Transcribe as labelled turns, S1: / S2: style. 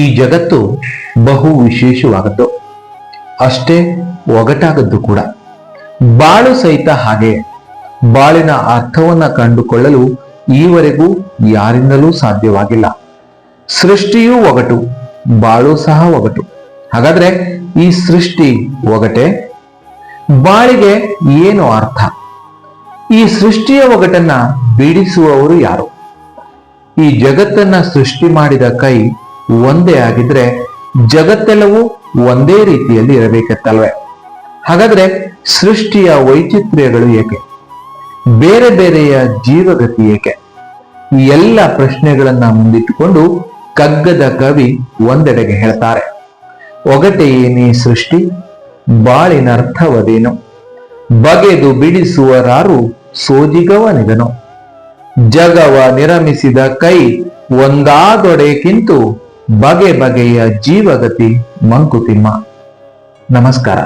S1: ಈ ಜಗತ್ತು ಬಹು ವಿಶೇಷವಾಗದ್ದು ಅಷ್ಟೇ ಒಗಟಾಗದ್ದು ಕೂಡ. ಬಾಳು ಸಹಿತ ಹಾಗೆ ಬಾಳಿನ ಅರ್ಥವನ್ನ ಕಂಡುಕೊಳ್ಳಲು ಈವರೆಗೂ ಯಾರಿಂದಲೂ ಸಾಧ್ಯವಾಗಿಲ್ಲ. ಸೃಷ್ಟಿಯೂ ಒಗಟು, ಬಾಳು ಸಹ ಒಗಟು. ಹಾಗಾದ್ರೆ ಈ ಸೃಷ್ಟಿ ಒಗಟೆ? ಬಾಳಿಗೆ ಏನು ಅರ್ಥ? ಈ ಸೃಷ್ಟಿಯ ಒಗಟನ್ನ ಬೀಡಿಸುವವರು ಯಾರು? ಈ ಜಗತ್ತನ್ನ ಸೃಷ್ಟಿ ಮಾಡಿದ ಕೈ ಒಂದೇ ಆಗಿದ್ರೆ ಜಗತ್ತೆಲ್ಲವೂ ಒಂದೇ ರೀತಿಯಲ್ಲಿ ಇರಬೇಕತ್ತಲ್ವೇ? ಹಾಗಾದ್ರೆ ಸೃಷ್ಟಿಯ ವೈಚಿತ್ರ್ಯಗಳು ಏಕೆ? ಬೇರೆ ಬೇರೆಯ ಜೀವಗತಿ ಏಕೆ? ಈ ಎಲ್ಲ ಪ್ರಶ್ನೆಗಳನ್ನ ಮುಂದಿಟ್ಟುಕೊಂಡು ಕಗ್ಗದ ಕವಿ ಒಂದೆಡೆಗೆ ಹೇಳ್ತಾರೆ. ಒಗಟೆ ಏನೇ ಸೃಷ್ಟಿ ಬಾಳಿನರ್ಥವದೇನು ಬಗೆದು ಬಿಡಿಸುವರಾರು ಸೋಜಿಗವನಿದನು. ಜಗವ ನಿರಮಿಸಿದ ಕೈ ಒಂದಾದೊಡೆಗಿಂತು ಬಗೆ ಬಗೆಯ ಜೀವಗತಿ ಮಂಕುತಿಮ್ಮ. ನಮಸ್ಕಾರ.